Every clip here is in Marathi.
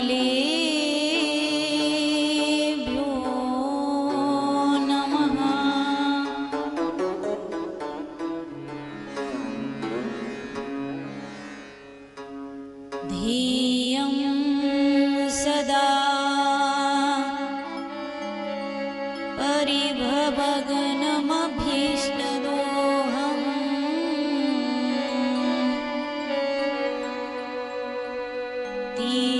ले नमः। धियं सदा परिभवगनमभीष्टदो परिभवगनमभीष्टतो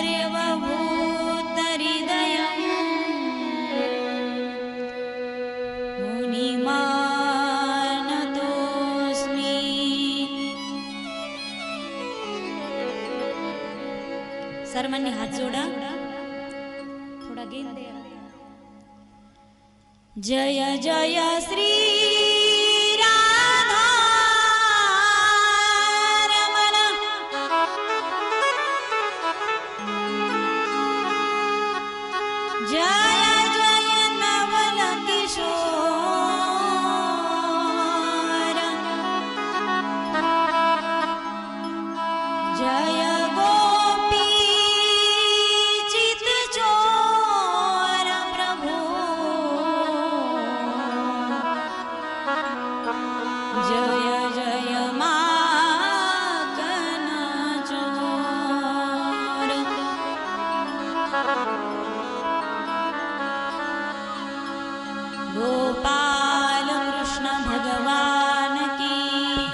सर्वभूतहृदयम्। मुनिमानतोऽस्मि। सर्वांनी हात जोडा. थोडा थोडा जय जय श्री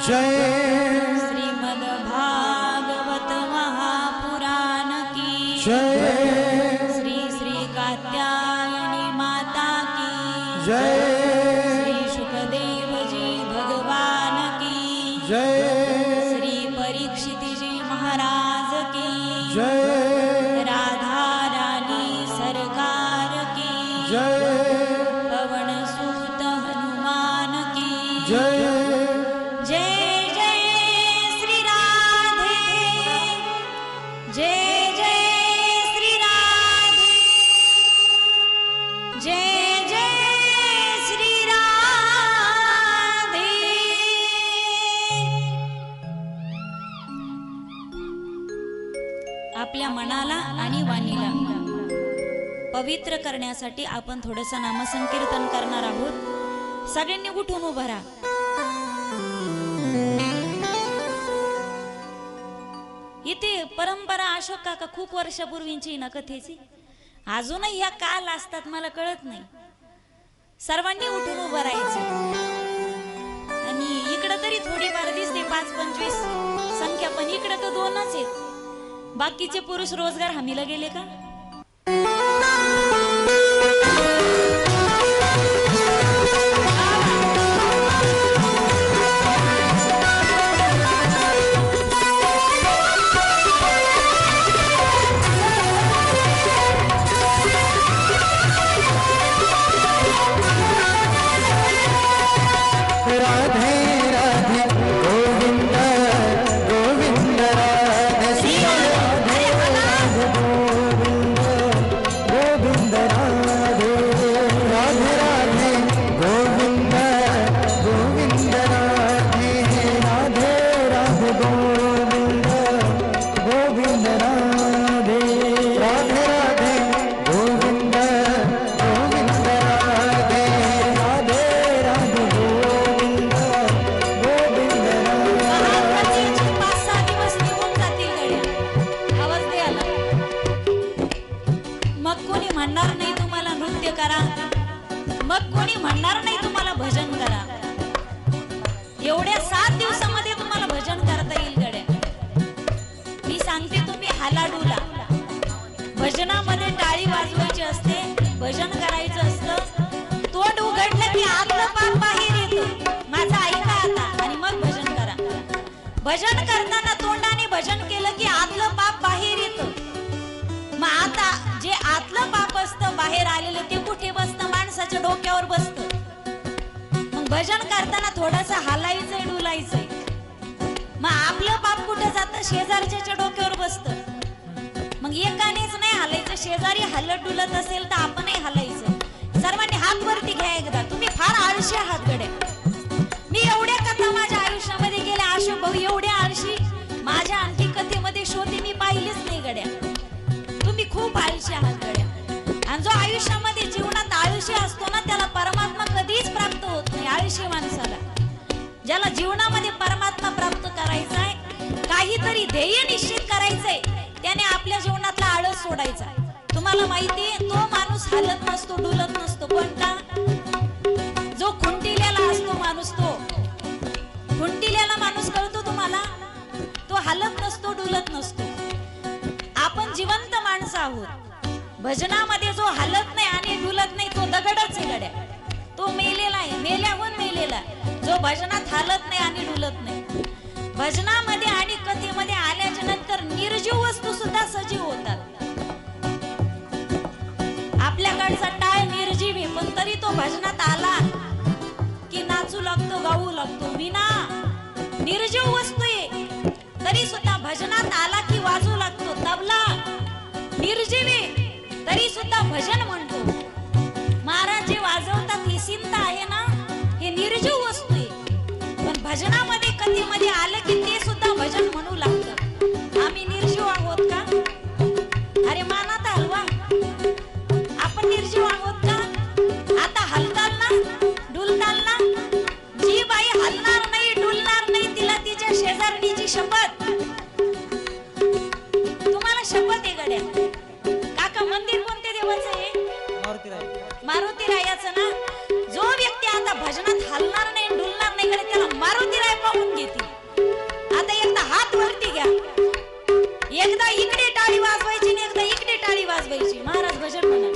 जय पवित्र करण्यासाठी आपण थोडस नामसंकीर्तन करणार आहोत. सगळ्यांनी उठून उभं राहा. इथे परंपरा अशोक काका खूप वर्षापूर्वींची ना कथेची? अजूनही ह्या काल असतात मला कळत नाही. सर्वांनी उठून उभं राहायचं. आणि इकडं तरी थोडीफार दिसते पाच पंचवीस. संख्या पण इकडं तर दोनच आहेत. बाकीचे पुरुष रोजगार हमीला गेले का? मग कोणी म्हणणार नाही तुम्हाला भजन करा. एवढ्या सात दिवसामध्ये तुम्हाला भजन करता येईल गड्या. मी सांगते तुम्ही हालाडूला. भजनामध्ये टाळी वाजवायची असते भजन करायचं असतं. तोंड उघडलं की आतलं पाप बाहेर येतं. माझं ऐका आता आणि मग भजन करा. भजन करताना तोंडाने भजन केलं की आतलं पाप बाहेर येतं. मग आता जे आतलं पाप असतं बाहेर आलेलं ते कुठे बसत? माणसाच्या डोक्यावर बसत. मग भजन करताना थोडस हालायचंय डुलायचंय. मग आपलं पाप कुठं जातं? शेजारच्या डोक्यावर बसतं. मग एकानेच नाही हालायचं. शेजारी हलत डुलत असेल तर आपणही हालायचं. सर्वांनी हात वरती घ्या एकदा. तुम्ही फार आळशी आहात गड्या. मी एवढ्या कथा माझ्या आयुष्यामध्ये गेल्या आशू भाऊ एवढ्या आळशी. माझ्या आणखी कथेमध्ये शोधे मी पाहिलीच नाही गड्या. तुम्ही खूप आळशी आहात. होत माणसाला ज्याला जीवनामध्ये परमात्मा प्राप्त करायचा आहे काहीतरी ध्येय निश्चित करायचंय त्याने आपल्या जीवनातला आळस सोडायचा. तुम्हाला माहितीये तो माणूस हालत नसतो डुलत नसतो कोणता? जो खुंटिलेला असतो माणूस तो. खुंटिलेला माणूस कळतो तुम्हाला? तो हालत नसतो डुलत नसतो. आपण जिवंत माणसं आहोत. भजनामध्ये जो हालत नाही आणि डुलत नाही तो दगडच आहे गड्या. मेलेला आहे मेल्यावर मेलेला जो भजनात हालत नाही आणि डुलत नाही. भजनामध्ये आणि कथेमध्ये आल्याच्यानंतर निर्जीव वस्तू सुद्धा सजीव होतात. आपल्याकडचा टाळ निर्जीव आहे पण तरी तो भजनात आला की नाचू लागतो गाऊ लागतो विना निर्जीव वस्तू आहे. तरी सुद्धा भजनात आला की वाजू लागतो तबला. निर्जीव आहे तरी सुद्धा भजन म्हणतो. निर्जीव कधी आहे. पण भजनामध्ये आलं की ते सुद्धा भजन म्हणू लागतं. आम्ही एकदा इकडे टाळी वाजवायची आणि एकदा इकडे टाळी वाजवायची. महाराज भजन म्हणा